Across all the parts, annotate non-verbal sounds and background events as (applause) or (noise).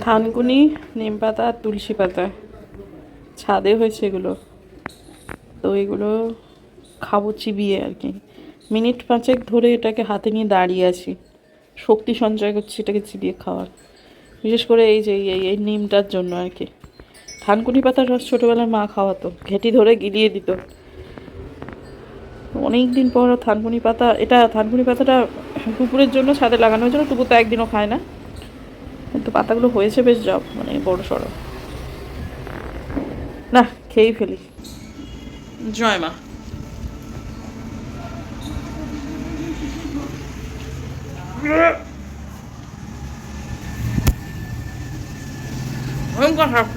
থানকুনি নিম পাতা আর তুলসী পাতা। ছাদে হয়েছে এগুলো। তো এগুলো খাব চিবিয়ে আর কি। মিনিট পাঁচেক ধরে এটাকে হাতে নিয়ে দাঁড়িয়ে আছি। শক্তি সঞ্চয় করছি এটাকে চিবিয়ে খাওয়ার। বিশেষ করে এই যে এই এই নিমটার জন্য আর কি। থানকুনি পাতার রস ছোটোবেলায় মা খাওয়াতো। ঘেঁটি ধরে গিলিয়ে দিত। অনেক দিন পর থানকুনি পাতা, এটা থানকুনি পাতাটা কুকুরের জন্য ছাদে লাগানো হয়েছিল টুকু তো একদিনও খায় না। কিন্তু পাতাগুলো হয়েছে বেশ জব মানে বড় সড়ো। না, খেয়েই ফেলি। জয় মা। ভয়ঙ্কর খারাপ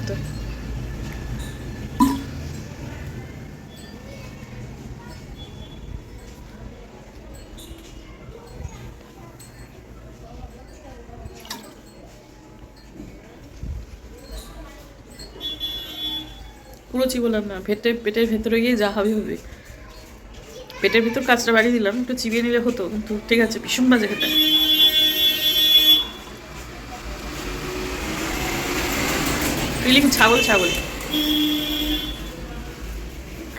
পুরো চিবলাম না, পেটে, পেটের ভেতরে গিয়ে যা হবে হবে। পেটের ভিতর কাজটা বাড়িয়ে দিলাম, একটু চিবিয়ে নিলে হতো, কিন্তু ঠিক আছে, ভীষণ বাজে খেতে। ফিলিং ছাগল ছাগল।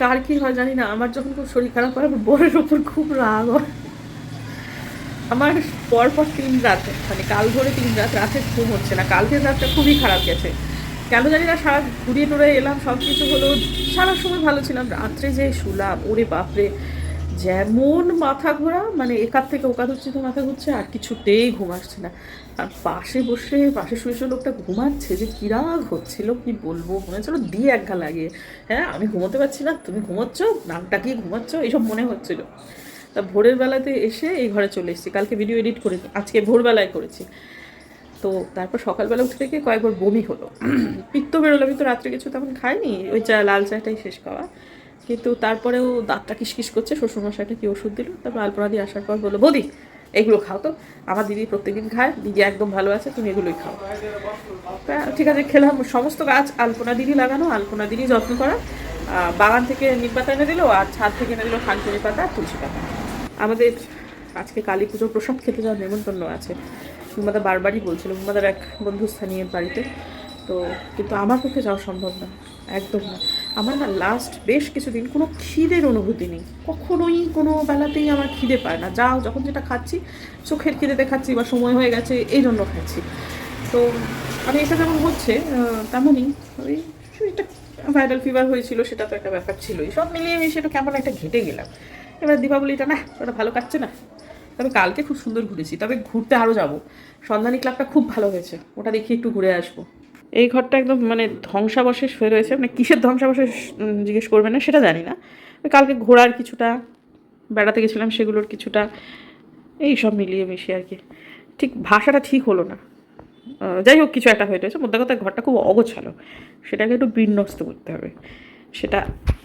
কার কি হয় জানি না, আমার যখন খুব শরীর খারাপ হয় বরের ওপর খুব রাগ হয়। আমার পর পর তিন রাত মানে কাল ধরে তিন রাত, রাতে ঘুম হচ্ছে না, কালকের রাতটা খুবই খারাপ গেছে। কেন জানি না, সারা ঘুরিয়ে টুরে এলাম সব কিছু হলো, সারা সময় ভালো ছিলাম। রাত্রে যে শুলাম, ওরে বাপরে, যেমন মাথা ঘোরা মানে একার থেকে ওকার হচ্ছে তো মাথা ঘুরছে, আর কিছুতেই ঘুম আসছে না। আর পাশে বসে, পাশে শুয়ে শুয়ে লোকটা ঘুমাচ্ছে, যে কিরাগ হচ্ছিল, কি বলব? মনে হচ্ছিল দিয়ে এক ঘা লাগিয়ে হ্যাঁ আমি ঘুমোতে পারছি না, তুমি ঘুমোচ্ছ নামটা কি ঘুমাচ্ছ, এইসব মনে হচ্ছিল। তা ভোরের বেলাতে এসে এই ঘরে চলে এসেছি। কালকে ভিডিও এডিট করে আজকে ভোরবেলায় করেছি। তো তারপর সকালবেলা উঠে থেকে কয়েকবার বমি হলো। পিত্ত বেরোলো, আমি তো রাত্রে কিছু তখন খাইনি, ওই চা, লাল চাটাই শেষ খাওয়া। কিন্তু তারপরেও দাঁতটা কিসকিস করছে, শ্বশুরমশাইটা কি ওষুধ দিল? তারপর আলপনা দিয়ে আসার পর বলল, বৌদি, এগুলো খাও তো, আমার দিদি প্রত্যেকদিন খায়, দিদি একদম ভালো আছে, তুমি এগুলোই খাও। ঠিক আছে, খেলাম, সমস্ত গাছ আলপনা দিদি লাগানো আলপনা দিদি যত্ন করা। বাগান থেকে নিম পাতা এনে দিল, আর ছাদ থেকে এনে দিল খানকুনি পাতা আর তুলসী পাতা। আমাদের আজকে কালী পুজো প্রসাদ খেতে যাওয়ার নেমন্তন্ন আছে। মুম্বাদা বারবারই বলছিল মুম্বাদার এক বন্ধু স্থানীয় বাড়িতে। তো কিন্তু আমার পক্ষে যাওয়া সম্ভব না, একদম না। আমার না লাস্ট বেশ কিছুদিন কোনো খিদের অনুভূতি নেই। কখনোই কোনো বেলাতেই আমার খিদে পায় না। যাও, যখন যেটা খাচ্ছি, চোখের খিদেতে খাচ্ছি বা সময় হয়ে গেছে, এই জন্য খাচ্ছি। তো মানে এটা যেমন হচ্ছে তেমনই ওই একটা ভাইরাল ফিভার হয়েছিল, সেটা তো একটা ব্যাপার ছিলই। সব মিলিয়ে মিশিয়ে কেমন একটা ঘেটে গেলাম। এবার দীপাবলিটা না, ওটা ভালো কাটছে না। তবে কালকে খুব সুন্দর ঘুরেছি, তবে ঘুরতে আরও যাব। সন্ধানী ক্লাবটা খুব ভালো হয়েছে, ওটা দেখি একটু ঘুরে আসব। এই ঘরটা একদম মানে ধ্বংসাবশেষ হয়ে রয়েছে মানে কিসের ধ্বংসাবশেষ জিজ্ঞেস করবে না, সেটা জানি না। কালকে ঘোরার কিছুটা, বেড়াতে গেছিলাম সেগুলোর কিছুটা, এই সব মিলিয়ে মিশিয়ে আর কি। ঠিক ভাষাটা ঠিক হলো না। যাই হোক, কিছু একটা হয়ে রয়েছে। মধ্যে কথা, ঘরটা খুব অগোছালো। সেটাকে একটু বিন্যস্ত করতে হবে। সেটা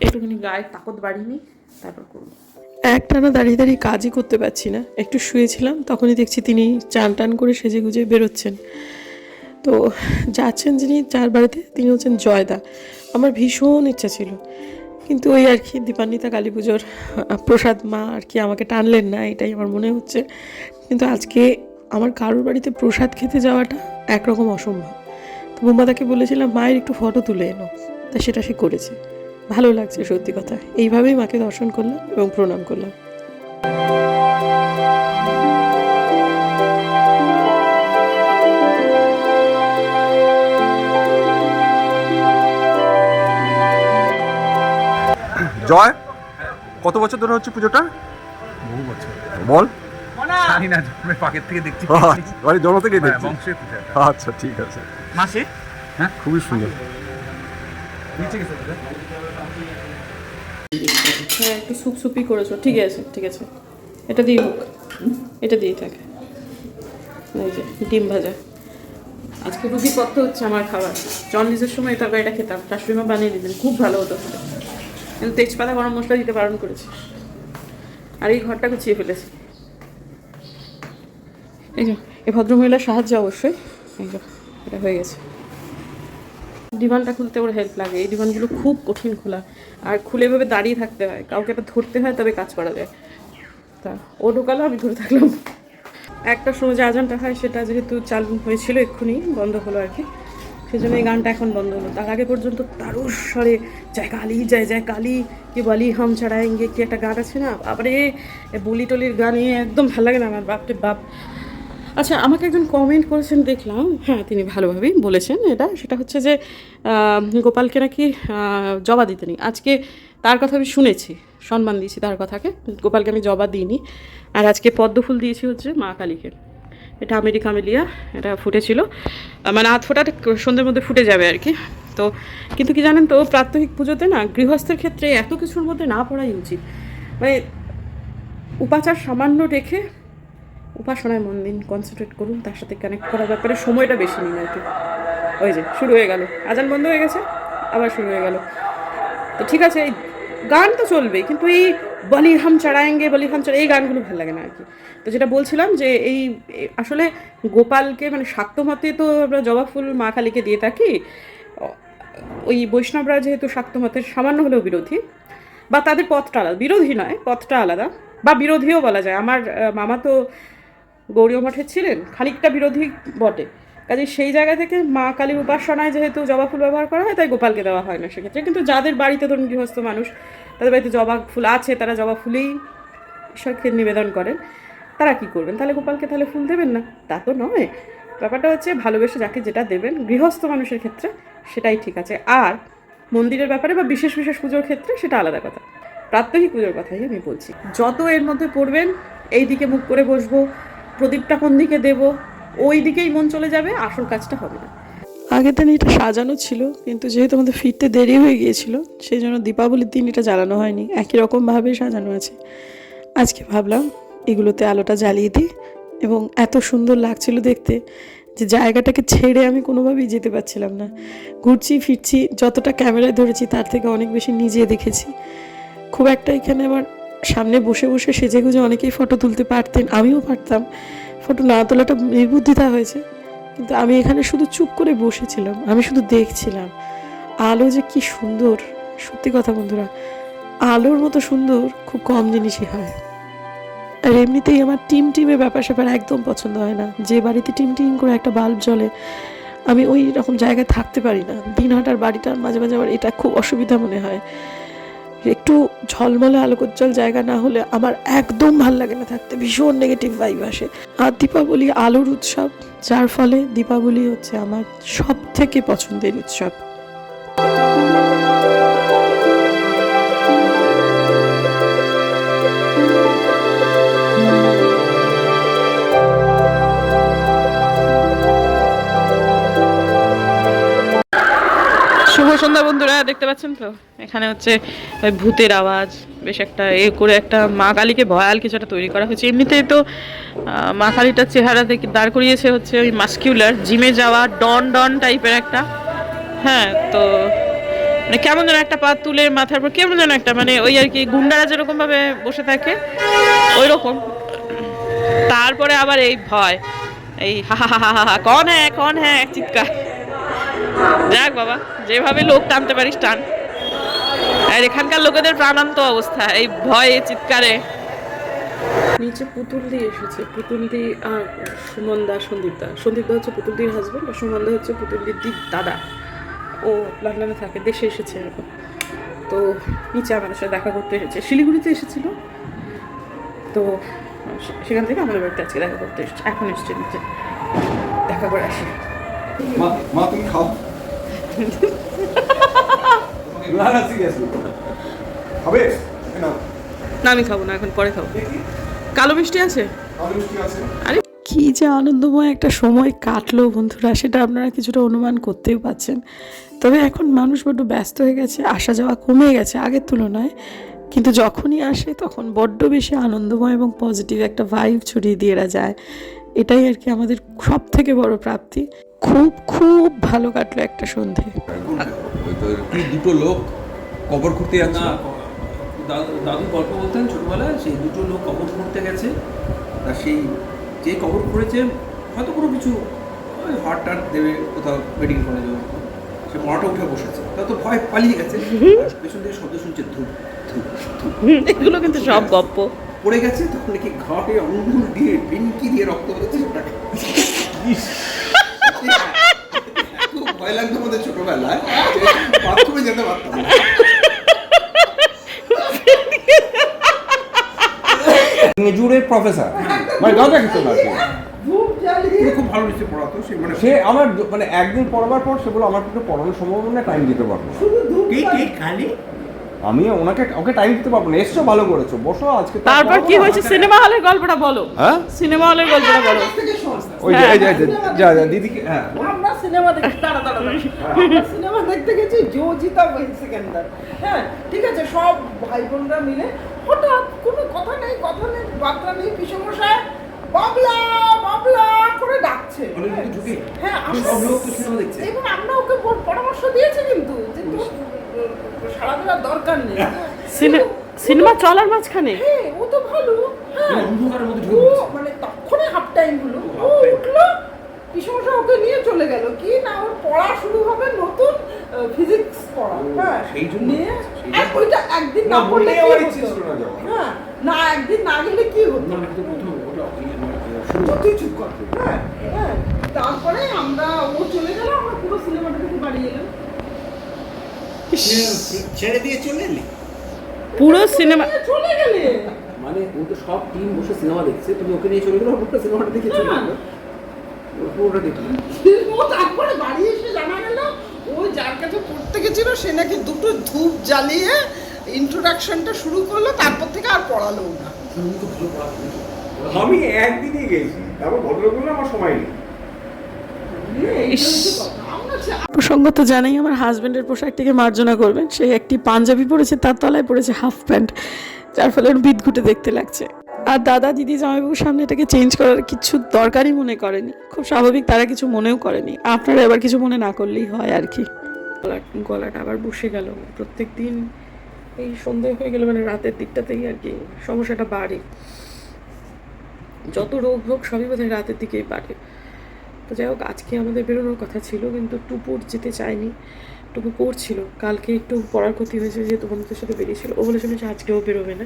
একটুখানি গায়ে তাকত বাড়িয়ে নিই, তারপর করব। একটানা দাঁড়িয়ে দাঁড়িয়ে কাজই করতে পারছি না। একটু শুয়েছিলাম, তখনই দেখছি তিনি চান টান করে সেজে গুজে বেরোচ্ছেন। তো যাচ্ছেন যিনি, যার বাড়িতে তিনি হচ্ছেন জয়দা। আমার ভীষণ ইচ্ছা ছিল। কিন্তু ওই আর কি, দীপান্বিতা কালী পুজোর প্রসাদ মা আর কি আমাকে টানলেন না, এটাই আমার মনে হচ্ছে। কিন্তু আজকে আমার কারোর বাড়িতে প্রসাদ খেতে যাওয়াটা একরকম অসম্ভব। তো বোম্বাদাকে বলেছিলাম, মায়ের একটু ফটো তুলে এনো। তা সেটা সে করেছে। ভালো লাগছে সত্যি কথা। এইভাবেই মাকে দর্শন করলাম এবং প্রণাম করলাম। জয় কত বছর ধরে হচ্ছে পুজোটা? বহু বছর। বল। জানি না জন্মের পাকের থেকে দেখছি। বাড়ি জন্ম থেকে হ্যাঁ, দেখছি। বংশের আচ্ছা ঠিক আছে। মাসে? হ্যাঁ? খুবই সুন্দর। নিচে গেছে পূজা। হ্যাঁ একটু সুপ সুপি করেছ। ঠিক আছে ঠিক আছে। এটা দিয়ে হোক। এটা দিয়ে থাকে। এই যে, ডিম ভাজা। আজকে রুটি পথ্য হচ্ছে আমার খাবার। জন্ডিসের সময় তরকারিটা খেতাম। শাশুড়িমা বানিয়ে দিতেন, খুব ভালো হতো কিন্তু তেজপাতা, গরম মশলা দিতে বারণ করেছি। আর এই ঘরটা গুছিয়ে ফেলেছি। এই যে এই ভদ্রমহিলার সাহায্য অবশ্যই। এই যে, এটা হয়ে গেছে। ডিমান্ডটা খুলতে ওর হেল্প লাগে। এই ডিমান্ডগুলো খুব কঠিন খোলা। আর খুলে এভাবে দাঁড়িয়ে থাকতে হয়। কাউকে একটা ধরতে হয়, তবে কাজ করা যায়। তা, ও ঢোকালো, আমি ধরে থাকলাম। একটা সময় যে আজানটা হয়, সেটা যেহেতু চালু হয়েছিল এক্ষুনি, বন্ধ হলো আর কি। সেজন্য এই গানটা এখন বন্ধ হলো। তার আগে পর্যন্ত তারুর স্বরে, জয় কালী, জয় জয় কালী, কি বলি হাম ছাড়াएंगे কি একটা গান আছে না? আবারে বলি টলির গানে একদম ভালো লাগে না আমার। বাপরে বাপ। আচ্ছা আমাকে একজন কমেন্ট করেছেন, দেখলাম। হ্যাঁ তিনি ভালোভাবেই বলেছেন এটা। সেটা হচ্ছে যে গোপালকে নাকি জবা দিতে নেই। আজকে তার কথা আমি শুনেছি, সম্মান দিয়েছি তার কথাকে। গোপালকে আমি জবা দিইনি। আর আজকে পদ্ম ফুল দিয়েছি হচ্ছে মা কালীকে। এটা আমেরিকা মেলিয়া এটা ফুটেছিল। মানে আধ ফোটাটা সন্ধ্যের মধ্যে ফুটে যাবে আর কি। তো, কিন্তু কি জানেন তো, প্রাত্যহিক পুজোতে না, গৃহস্থের ক্ষেত্রে এত কিছুর মধ্যে না পড়াই উচিত। মানে উপাচার সামান্য রেখে উপাসনায় মন দিন কনসেন্ট্রেট করুন, তার সাথে কানেক্ট করার ব্যাপারে সময়টা বেশি নিন আর কি। ওই যে, শুরু হয়ে গেল। আজান বন্ধ হয়ে গেছে, আবার শুরু হয়ে গেল। তো ঠিক আছে, এই গান তো চলবেই, কিন্তু এই বলি হাম চড়ায়েঙ্গে বলি হাম চড়া এই গানগুলো ভালো লাগে না আর কি। তো যেটা বলছিলাম যে এই আসলে গোপালকে মানে শাক্ত মতে তো আমরা জবা ফুল মা কালীকে দিয়ে থাকি ওই বৈষ্ণবরা যেহেতু শাক্ত মতের সামান্য হলেও বিরোধী, বা তাদের পথটা আলাদা, বিরোধী নয়, পথটা আলাদা, বা বিরোধীও বলা যায়। আমার মামা তো গৌরীয় মঠের ছিলেন, খানিকটা বিরোধী বটে। কাজে সেই জায়গা থেকে মা কালীর উপাসনায় যেহেতু জবা ফুল ব্যবহার করা হয়, তাই গোপালকে দেওয়া হয় না সেক্ষেত্রে। কিন্তু যাদের বাড়িতে ধরুন গৃহস্থ মানুষ, তাদের বাড়িতে জবা ফুল আছে, তারা জবা ফুলেই ঈশ্বরকে নিবেদন করেন, তারা কি করবেন? তাহলে গোপালকে তাহলে ফুল দেবেন না? তা তো নয়। ব্যাপারটা হচ্ছে ভালোবেসে যাকে যেটা দেবেন, গৃহস্থ মানুষের ক্ষেত্রে সেটাই ঠিক আছে। আর মন্দিরের ব্যাপারে বা বিশেষ বিশেষ পুজোর ক্ষেত্রে সেটা আলাদা কথা। প্রাত্যহিক পুজোর কথাই আমি বলছি। যত এর মধ্যে পড়বেন এই দিকে মুখ করে বসবো প্রদীপটা কোন দিকে দেবো? ওই দিকেই মন চলে যাবে, আসল কাজটা হবে না। আগের দিন এটা সাজানো ছিল, কিন্তু যেহেতু আমাদের ফিরতে দেরি হয়ে গিয়েছিল, সেই জন্য দীপাবলির দিন এটা জ্বালানো হয়নি। একই রকমভাবে সাজানো আছে। আজকে ভাবলাম, এগুলোতে আলোটা জ্বালিয়ে দিই, এবং এত সুন্দর লাগছিল দেখতে যে জায়গাটাকে ছেড়ে আমি কোনোভাবেই যেতে পারছিলাম না। ঘুরছি, ফিরছি, যতটা ক্যামেরায় ধরেছি, তার থেকে অনেক বেশি নিজে দেখেছি। খুব একটা এখানে আমার সামনে বসে বসে সেজে গুজে অনেকেই ফটো তুলতে পারতেন, আমিও পারতাম। ফটো না তোলাটা নির্বুদ্ধিতা হয়েছে। কিন্তু আমি এখানে শুধু চুপ করে বসেছিলাম, আমি শুধু দেখছিলাম। আলো যে কি সুন্দর, সত্যি কথা বন্ধুরা, আলোর মতো সুন্দর খুব কম জিনিসই হয়। আর এমনিতেই আমার টিম টিমের ব্যাপার স্যাপার একদম পছন্দ হয় না। যে বাড়িতে টিম টিম করে একটা বাল্ব জ্বলে, আমি ওই রকম জায়গায় থাকতে পারি না। দিনহাটার বাড়িটা মাঝে মাঝে আমার এটা খুব অসুবিধা মনে হয়। একটু ঝলমলে আলোকোজ্জ্বল জায়গা না হলে আমার একদম ভালো লাগে না থাকতে, ভীষণ নেগেটিভ ভাইব আসে। আর দীপাবলি আলোর উৎসব, যার ফলে দীপাবলি হচ্ছে আমার সব থেকে পছন্দের উৎসব। সন্ধ্যা বন্ধুরা, দেখতে পাচ্ছেন তো? এখানে হচ্ছে ওই ভূতের আওয়াজ, বেশ একটা এ করে একটা মা কালীকে ভয়াল কিছু একটা তৈরি করা হয়েছে। এমনিতেই তো মা কালীটার চেহারা দেখে দাঁড় করিয়েছে হচ্ছে ওই মাস্কিউলার, জিমে যাওয়া, ডন ডন টাইপের একটা। হ্যাঁ তো মানে কেমন যেন একটা পা তুলে মাথার উপর, কেমন যেন একটা মানে ওই আর কি গুন্ডারা যেরকম ভাবে বসে থাকে ওই রকম তারপরে আবার এই ভয়, এই হা হা হা হা হা কন হ্যাঁ কন হ্যাঁ চিৎকার। যাক বাবা, যেভাবে লোক টানতে পারিস, টান। আর এখানকার লোকেদের প্রাণান্ত অবস্থা, এই ভয়ে, চিৎকারে। নিচে পুতুল দিয়ে এসেছে। পুতুল দি আর সুমন দা, সন্দীপ দা। সন্দীপদা সন্দীপদা হচ্ছে পুতুল দির হাজবেন্ড আর সুমন দা হচ্ছে পুতুল দির দাদা। ও লন্ডনে থাকে, দেশে এসেছে এরকম। তো নিচে আমাদের সাথে দেখা করতে এসেছে। শিলিগুড়িতে এসেছিল। তো সেখান থেকে আমাদের বাড়িতে আজকে দেখা করতে এসেছে। এখন এসছে নিচে। দেখা করে আসি। মা তুমি খাও। না না সিরিয়াসলি খাবে? না না আমি খাব না এখন পরে খাব। কালো আছে? মিষ্টি আছে। আরে কি যে আনন্দময় একটা সময় কাটলো বন্ধুরা সেটা আপনারা কিছুটা অনুমান করতেই পাচ্ছেন তবে এখন মানুষ বড্ড ব্যস্ত হয়ে গেছে আসা যাওয়া কমে গেছে আগের তুলনায়। কিন্তু যখনই আসে তখন বড্ড বেশি আনন্দময় এবং পজিটিভ একটা ভাইব ছড়িয়ে দিয়ে যায়। এটাই আর কি আমাদের সব থেকে বড় প্রাপ্তি। খুব খুব ভালো কাটলো একটা সন্ধে। দুটো লোক কবর খুঁড়তে যাচ্ছে? দাদু দাদু গল্প বলতেন ছোটবেলায় সেই দুটো লোক কবর করতে গেছে। তা সেই যে কবর করেছে হয়তো কোনো কিছু ওই হার্ট টার্ট দেবে কোথাও মেডিকেল কলেজে সে মরাটা উঠে বসেছে। তা তো ভয় পালিয়ে গেছে। পেছন থেকে শব্দ শুনছে ধূপ এগুলো কিন্তু সব গপ্প। পড়ে গেছে তখন নাকি ঘাটে আঙুল দিয়ে পিনকি দিয়ে রক্ত বেরোচ্ছে ওটাকে খুব ভয় লাগতো আমাদের ছোটবেলায় বাথরুমে যেতে পারতাম না। মেজুরের প্রফেসর মানে গাঁজা খেত না খুব ভালো নিশ্চয় পড়াতো সে মানে সে আমার মানে একদিন পড়াবার পর সে বলল আমার কিন্তু পড়ানোর সম্ভাবনা টাইম দিতে পারব না। কে কে খালি? আমি ওনাকে ওকে টাইম দিতে পারব না। এসছো ভালো করেছ। বসো আজকে তারপর কি হয়েছে? সিনেমা হলের গল্পটা বলো। হ্যাঁ? সিনেমা হলের গল্পটা বলো। ওই যে এই যে- এই যে যা যা দিদিকে হ্যাঁ আমরা সিনেমা দেখতে। সিনেমা দেখতে গেছি জো জিতা ওই সেকেন্ডার হ্যাঁ ঠিক আছে সব ভাই বোনরা মিলে হঠাৎ কোনো কথা নেই কথা নেই বার্তা নেই পিসমশাই বাবলা বাবলা করে ডাকছে। হ্যাঁ আমরা- এবং ওকে পর- পরামর্শ দিয়েছি কিন্তু যে সারা দরকার নেই। হ্যাঁ। সিনেমা চলার মাঝখানে? হ্যাঁ ও তো ভালো। হ্যাঁ। মানে। মানে তখনই হাফ টাইম হলো। ও উঠল পিসমশা ওকে নিয়ে চলে গেল। কি না ওর পড়া শুরু হবে নতুন ফিজিক্স পড়া। হ্যাঁ। সেই জন্য? ওইটা একদিন না পড়লে হ্যাঁ না একদিন না গেলে কি হতো? ইয়ে মানে, তুই চুপ কর হ্যাঁ হ্যাঁ। তারপরে আমরা ও চলে গেল আমরা পুরো সিনেমাটা থেকে বাড়ি এলাম। ছেড়ে দিয়ে চলে এলি? পুরো সিনেমা চলে গেলে। মানে ও তো সব টিম বসে সিনেমা দেখছে তুমি ওকে নিয়ে চলে গেলো পুরো সিনেমাটা দেখে চলে গেলো। ও পুরোটা দেখল। ও তারপরে বাড়ি এসে জানা গেল ও যার কাছে পড়তে গেছিল সে নাকি দুটো ধূপ জ্বালিয়ে ইন্ট্রোডাকশনটা শুরু করল তারপর থেকে আর পড়ালো না। ভালো আমি একদিনই গেছি তারপর ভদ্রগুলো আমার সময় নেই এইটা হচ্ছে কথা। আমরা চা- প্রসঙ্গত জানাই, আমার হাজব্যান্ডের পোশাকটিকে মার্জনা করবেন। সে একটি পাঞ্জাবি পরেছে, তার তলায় পড়েছে হাফ প্যান্ট যার ফলে বিদঘুটে দেখতে লাগছে। আর দাদা দিদি জামাইবাবুর সামনে এটাকে চেঞ্জ করার কিছু দরকারই মনে করেনি। খুব স্বাভাবিক তারা কিছু মনেও করেনি। আপনারা এবার কিছু মনে না করলেই হয় আর কি। গলা- গলাটা আবার বসে গেল। প্রত্যেক দিন এই সন্ধে হয়ে গেল মানে রাতের দিকটাতেই আর কি সমস্যাটা বাড়ে। যত রোগ হোক, সবই বোধহয় রাতের দিকেই বাড়ে। তো যাই হোক, আজকে আমাদের বেরোনোর কথা ছিল, কিন্তু টুপুর যেতে চায়নি। টুপু পড়ছিল কালকে একটু পড়ার ক্ষতি হয়েছে, যেহেতু বন্ধুদের সাথে বেরিয়েছিল। ও বলেছিল যে আজকেও বেরোবে না।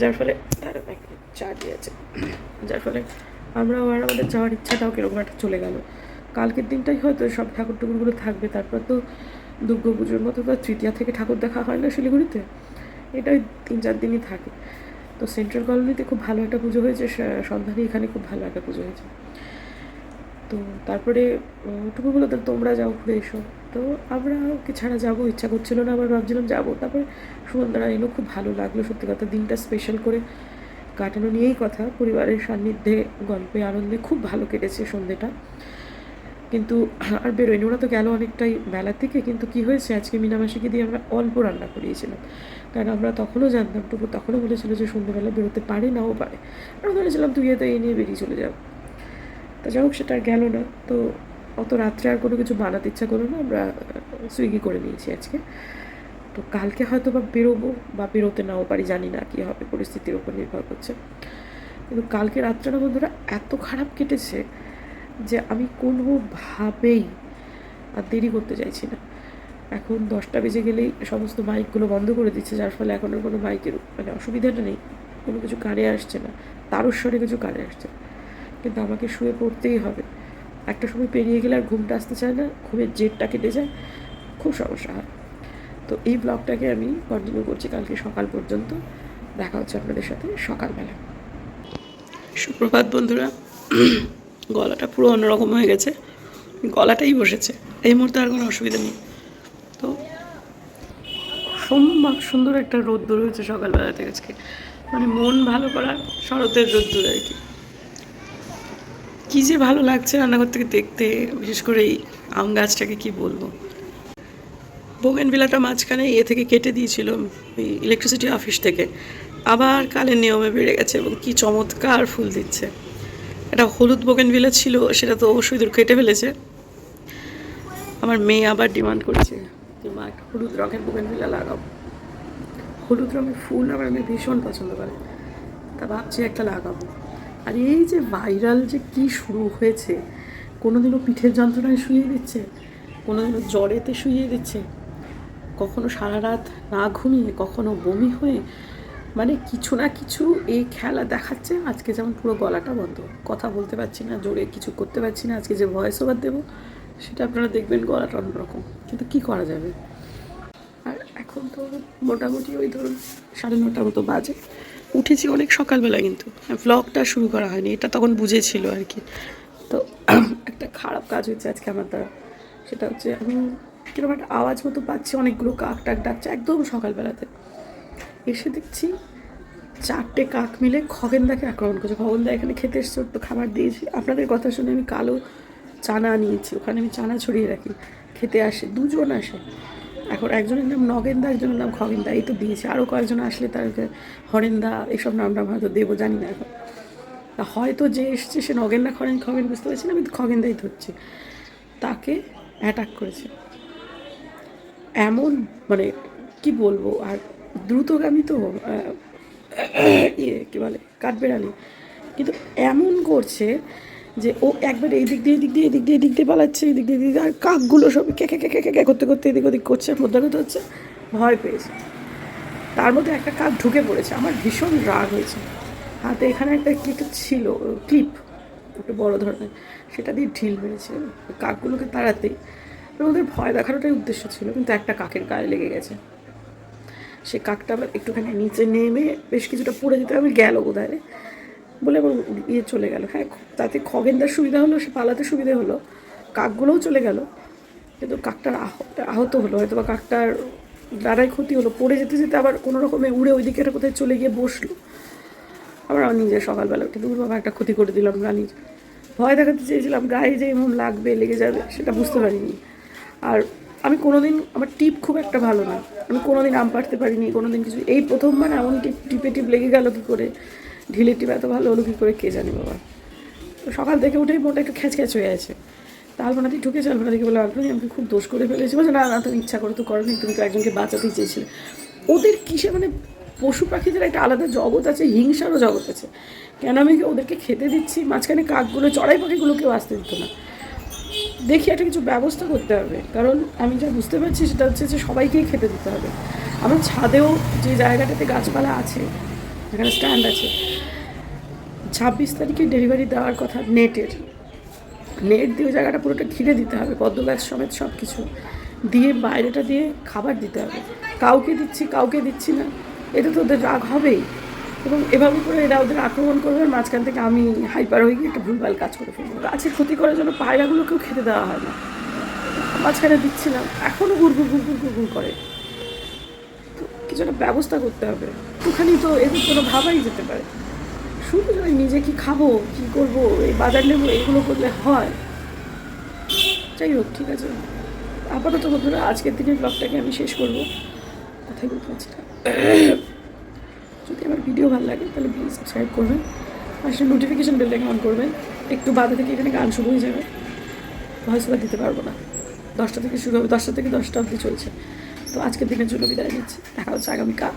যার ফলে তার এক চা দিয়েছে যার ফলে আমরাও আর আমাদের যাওয়ার ইচ্ছাটাও কীরকম একটা চলে গেল। কালকের দিনটাই হয়তো সব ঠাকুর টুকুরগুলো থাকবে। তারপর তো দুর্গা পুজোর মতো তো তৃতীয়া থেকে ঠাকুর দেখা হয় না শিলিগুড়িতে। এটাই তিন চার দিনই থাকে। তো সেন্ট্রাল কলোনিতে খুব ভালো একটা পুজো হয়েছে। সন্ধানী এখানে খুব ভালো একটা পুজো হয়েছে। তো তারপরে টুকু বলো তাহলে তোমরা যাও ঘুরে এসো। তো আমরা ওকে ছাড়া যাব, ইচ্ছা করছিল না, আবার ভাবছিলাম যাব। তারপরে সুমন্তরা এলো, খুব ভালো লাগল সত্যি কথা। দিনটা স্পেশাল করে কাটানো নিয়েই কথা। পরিবারের সান্নিধ্যে, গল্পে, আনন্দে খুব ভালো কেটেছে সন্ধেটা। কিন্তু আর বেরোয়নি। ওরা তো গেল অনেকটাই বেলার থেকে। কিন্তু কি হয়েছে? আজকে মিনামাসিকে দিয়ে আমরা অল্প রান্না করিয়েছিলাম। কারণ আমরা তখনও জানতাম, টুকু তখনও বলেছিল যে সন্ধ্যেবেলা বেরোতে পারে, নাও পারে। আমরা ধরেছিলাম তুই এতে এই নিয়ে বেরিয়ে চলে যাও। তো যাই হোক, সেটা আর গেল না। তো অত রাত্রে আর কোনো কিছু বানাতে ইচ্ছা করল না, আমরা সুইগি করে নিয়েছি আজকে। তো কালকে হয়তো বা বেরোবো বা বেরোতে নাও পারি, জানি না কী হবে, পরিস্থিতির উপর নির্ভর করছে। কিন্তু কালকে রাত্রেটা বন্ধুরা, এত খারাপ কেটেছে যে আমি কোনোভাবেই আর দেরি করতে চাইছি না। এখন দশটা বেজে গেলেই সমস্ত মাইকগুলো বন্ধ করে দিচ্ছে, যার ফলে এখন আর কোনো মাইকের মানে অসুবিধাটা নেই। কোনো কিছু কানে আসছে না তারস্বরে কিছু কানে আসছে না। কিন্তু আমাকে শুয়ে পড়তেই হবে। একটা সময় পেরিয়ে গেলে আর ঘুমটা আসতে চায় না, ঘুমের জেটটা কেটে যায়, খুব সমস্যা হয়। তো এই ব্লগটাকে আমি কন্টিনিউ করছি কালকে সকাল পর্যন্ত। দেখা হচ্ছে আপনাদের সাথে সকালবেলা। সুপ্রভাত বন্ধুরা, গলাটা পুরো অন্যরকম হয়ে গেছে। গলাটাই বসেছে, এই মুহূর্তে আর কোনো অসুবিধা নেই। তো সোমবার সুন্দর একটা রোদ্দুর হয়েছে সকালবেলা থেকে আজকে। মানে মন ভালো করা শরতের রোদ্দুর আর কি। কী যে ভালো লাগছে রান্নাঘর থেকে দেখতে, বিশেষ করে এই আম গাছটাকে কি বলব? বোগেন বিলাটা মাঝখানে ইয়ে থেকে কেটে দিয়েছিল ইলেকট্রিসিটি অফিস থেকে। আবার কালের নিয়মে বেড়ে গেছে এবং কি চমৎকার ফুল দিচ্ছে। একটা হলুদ বোগেন ভিলা ছিল, সেটা তো অবশ্যই দূর কেটে ফেলেছে। আমার মেয়ে আবার ডিমান্ড করেছে, যে মা একটা হলুদ রঙের বোগেন ভিলা লাগাও। হলুদ রঙের ফুল আমার মেয়ে ভীষণ পছন্দ করে। তা ভাবছি একটা লাগাবো। আর এই যে ভাইরাল যে কি শুরু হয়েছে, কোনোদিনও পিঠের যন্ত্রণায় শুয়ে দিচ্ছে, কোনোদিনও জ্বরেতে শুয়ে দিচ্ছে, কখনো সারা রাত না ঘুমিয়ে, কখনো বমি হয়ে মানে কিছু না কিছু এই খেলা দেখাচ্ছে, আজকে যেমন পুরো গলাটা বন্ধ। কথা বলতে পারছি না, জোরে কিছু করতে পারছি না, আজকে যে ভয়েস ওভার দেবো, সেটা আপনারা দেখবেন গলাটা অন্যরকম। কিন্তু কি করা যাবে? আর এখন তো মোটামুটি ওই ধরুন সাড়ে নটার মতো বাজে। উঠেছি অনেক সকালবেলা কিন্তু। ভ্লগটা শুরু করা হয়নি, এটা তখন বুঝেছিল আর কি। তো (clears throat) একটা খারাপ কাজ হয়েছে আজকে আমার দ্বারা। সেটা হচ্ছে আমি কীরকম একটা আওয়াজ মতো পাচ্ছি, অনেকগুলো কাক টাক ডাকছে একদম সকালবেলাতে। এসে দেখছি চারটে কাক মিলে খগেনদাকে আক্রমণ করছে। খগেনদা এখানে খেতে এসছে তো খাবার দিয়েছি। আপনাদের কথা শুনে আমি কালো চানা নিয়েছি, ওখানে আমি চানা ছড়িয়ে রাখি। খেতে আসে, দুজন আসে। এখন একজনের নাম নগেনদা, একজনের নাম খগেনদা, এই তো দিয়েছে। আরও কয়েকজন আসলে তাদেরকে হরেন্দা এইসব নাম টাম হয়তো দেবো, জানি না এখন। তা হয়তো যে এসছে, সে নগেনদা খরেন খগেন বুঝতে পারছি না আমি খগেনদাই ধরছি। তাকে অ্যাটাক করেছে। এমন মানে কি বলব, আর দ্রুতগামী তো ইয়ে কী বলে, কাঠবেড়ালি। কিন্তু এমন করছে যে ও একবার এই দিক দিয়ে, এই দিক দিয়ে, এই দিক দিয়ে, এই দিক দিয়ে পালাচ্ছে দিয়ে এদিক দিয়ে, আর কাকগুলো সব কে কে কে কে কে করতে করতে এদিক ওদিক করছে মধ্যে কথা হচ্ছে ভয় পেয়েছে। তার মধ্যে একটা কাক ঢুকে পড়েছে, আমার ভীষণ রাগ হয়েছে। হাতে এখানে একটা ক্লিপ ছিল ক্লিপ একটু বড় ধরনের, সেটা দিয়ে ঢিল মেরেছে, কাকগুলোকে তাড়াতেই। ওদের ভয় দেখানোটাই উদ্দেশ্য ছিল, কিন্তু একটা কাকের গায়ে লেগে গেছে। সে কাকটা আবার একটুখানি নিচে নেমে বেশ কিছুটা পড়ে যেতে আমি গেল বোধহয়। বলে এবং ইয়ে চলে গেল। হ্যাঁ তাতে খগেনদার সুবিধা হলো, সে পালাতে সুবিধে হলো, কাকগুলোও চলে গেল। কিন্তু কাকটার আহ- আহত হলো হয়তো বা কাকটার দ্বারাই ক্ষতি হলো, পড়ে যেতে যেতে আবার কোনো রকমে উড়ে ওই দিকে কোথায় চলে গিয়ে বসল। আবার আমি নিজে সকালবেলা উঠে দূর বাবা একটা ক্ষতি করে দিলাম রানীর। ভয় দেখাতে চেয়েছিলাম, গায়ে যে এমন লাগবে, লেগে যাবে, সেটা বুঝতে পারিনি। আর আমি কোনোদিন, আমার টিপ খুব একটা ভালো না। আমি কোনোদিন আম পাড়তে পারিনি, কোনোদিন কিছু এই প্রথমবার এমন টিপ টিপে টিপ লেগে গেল কী করে? ঢিলে টিপ এত ভালো হলো কী করে কে জানি বাবা। তো সকাল থেকে উঠেই মনটা একটু খ্যাচ হয়ে আছে। তা আলপনা দিয়ে ঢুকেছে আলপনা দিকে বলে আলপনা আমি খুব দোষ করে ফেলেছি। বলছে না না, তুমি ইচ্ছা করে, তো করনি, তুমি তো একজনকে বাঁচাতেই চেয়েছিলে। ওদের কিসে মানে পশু পাখিদের একটা আলাদা জগৎ আছে, হিংসারও জগৎ আছে। কেন আমি ওদেরকে খেতে দিচ্ছি? মাঝখানে কাকগুলো, চড়াই পাখিগুলো কেউ আসতে দিত না। দেখি একটা কিছু ব্যবস্থা করতে হবে, কারণ আমি যা বুঝতে পারছি সেটা হচ্ছে যে সবাইকেই খেতে দিতে হবে। আমার ছাদেও যে জায়গাটাতে গাছপালা আছে এখানে স্ট্যান্ড আছে ছাব্বিশ তারিখে ডেলিভারি দেওয়ার কথা, নেটের। নেট দিয়ে জায়গাটা পুরোটা ঘিরে দিতে হবে পদ্ম গাছ সমেত সব কিছু দিয়ে বাইরেটা দিয়ে খাবার দিতে হবে। কাউকে দিচ্ছি কাউকে দিচ্ছি না। এটা তো ওদের রাগ হবেই। এবং এভাবে করে এরা ওদের আক্রমণ করবে মাঝখান থেকে আমি হাইপার হয়ে গিয়ে একটা ভুলভাল কাজ করে ফেলব। গাছে ক্ষতি করার জন্য পায়রাগুলোকেও খেতে দেওয়া হয় না। মাঝখানে দিচ্ছি না এখনও গুড়গুড় গুড়গুড় গুড়গুড় করে। তো কিছু একটা ব্যবস্থা করতে হবে। একটুখানি তো এদের কোনো ভাবাই যেতে পারে। শুধু ওই নিজে কি খাব, কি করব, এই বাজার নেব এগুলো করলে হয়। যাই হোক, ঠিক আছে। আপাতত বন্ধুরা, আজকের দিনের ব্লগটাকে আমি শেষ করব। কথাই বলতে পারছি না। যদি আমার ভিডিও ভালো লাগে, তাহলে প্লিজ সাবস্ক্রাইব করবেন। সে নোটিফিকেশান বেলটাকে অন করবেন। একটু বাদে থেকে এখানে গান শুরু হয়ে যাবে। ভয়েস ওভার দিতে পারব না। দশটা থেকে শুরু হবে, দশটা থেকে দশটা অবধি চলছে। তো আজকের দিনের জন্য বিদায় নিচ্ছি। দেখা হচ্ছে আগামীকাল।